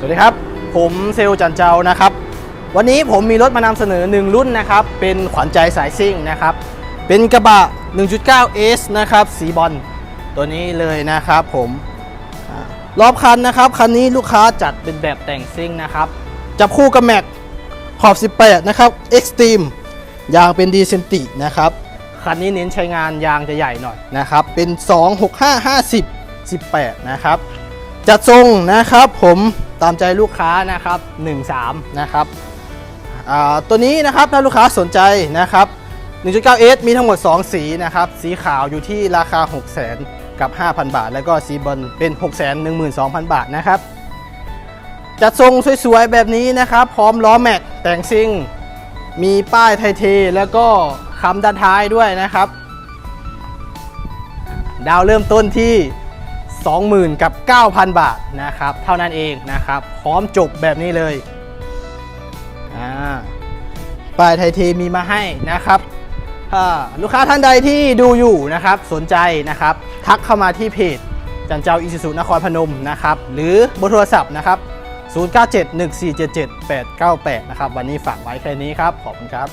สวัสดีครับ ผมเซลจันเจ้านะครับ วันนี้ผมมีรถมานำเสนอ 1 รุ่นนะครับ เป็นขวัญใจสายซิ่งนะครับ เป็นกระบะ 1.9 S นะครับ สีบอลตัวนี้เลยนะครับผมรอบคันนะครับ คันนี้ลูกค้าจัดเป็นแบบแต่งซิ่งนะครับ จับคู่กับแม็กขอบ 18 นะครับ Extreme ยางเป็นดีเซนตินะครับ คันนี้เน้นใช้งานยางจะใหญ่หน่อยนะครับ เป็น 265 50 18 นะครับ จัดทรงนะครับผม ตามใจลูกค้านะครับ13นะครับตัวนี้นะครับถ้าลูกค้าสนใจนะครับ 1.9S มีทั้งหมด 2 สีนะครับ สีขาวอยู่ที่ราคา 6 0 0 0 0กับ 5,000 บาท แล้วก็สีบอลเป็น 6 1 2 0 0 0 บาทนะครับ จัดทรงสวยๆ แบบนี้นะครับ พร้อมล้อแม็กแต่งซิ่ง มีป้ายไทยเท แล้วก็คำด้านท้ายด้วยนะครับ ดาวเริ่มต้นที่ 20,000 กับ 9,000 บาทนะครับ เท่านั้นเองนะครับ พร้อมจบแบบนี้เลยอ่าป้ายไทยเทมีมาให้นะครับลูกค้าท่านใดที่ดูอยู่นะครับ สนใจนะครับ ทักเข้ามาที่เพจจันเจ้าอิสุสุนครพนมนะครับ หรือเบอร์โทรศัพท์นะครับ 0971477898 นะครับ วันนี้ฝากไว้แค่นี้ครับ ขอบคุณครับ